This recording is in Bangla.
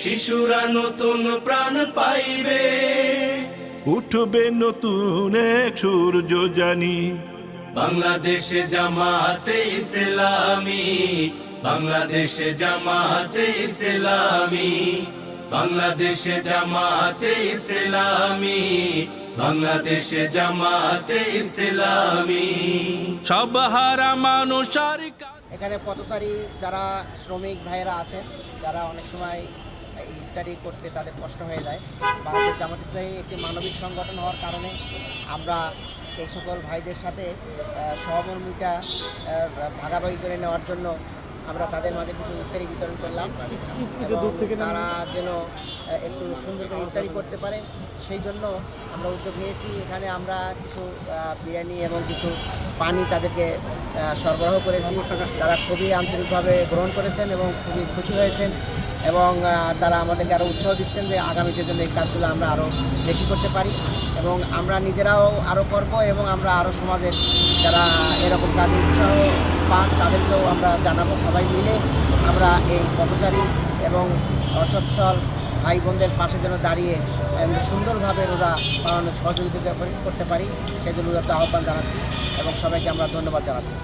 শিশুরা নতুন প্রাণ পাইবে। উঠবে নতুন এক সূর্য জানি। বাংলাদেশে জামাতে ইসলামী বাংলাদেশে জামাতে ইসলামী বাংলাদেশে জামাতে ইসলামী বাংলাদেশে জামাতে ইসলামী। সব হারা মানুষ এখানে পথচারী যারা শ্রমিক ভাইয়েরা আছেন যারা অনেক সময় ইফতারি করতে তাদের কষ্ট হয়ে যায়। বাংলাদেশ জামাত ইসলামী একটি মানবিক সংগঠন হওয়ার কারণে আমরা এই সকল ভাইদের সাথে সহমর্মিতা ভাগাভাগি করে নেওয়ার জন্য আমরা তাদের মাঝে কিছু ইফতারি বিতরণ করলাম। এবং তারা যেন একটু সুন্দর করে ইফতারি করতে পারে সেই জন্য আমরা উদ্যোগ নিয়েছি। এখানে আমরা কিছু বিরিয়ানি এবং কিছু পানি তাদেরকে সরবরাহ করেছি। তারা খুবই আন্তরিকভাবে গ্রহণ করেছেন এবং খুবই খুশি হয়েছেন এবং তারা আমাদেরকে আরও উৎসাহ দিচ্ছেন যে আগামীতে জন্য এই কাজগুলো আমরা আরও বেশি করতে পারি এবং আমরা নিজেরাও আরও করব এবং আমরা আরও সমাজের যারা এরকম কাজে উৎসাহ পান, তাদেরকেও আমরা জানাব সবাই মিলে। আমরা এই পথচারী এবং অসচ্ছল ভাই বোনদের পাশে যেন দাঁড়িয়ে সুন্দরভাবে ওরা পালনের সহযোগিতা করতে পারি, সেজন্য আহ্বান জানাচ্ছি এবং সবাইকে আমরা ধন্যবাদ জানাচ্ছি।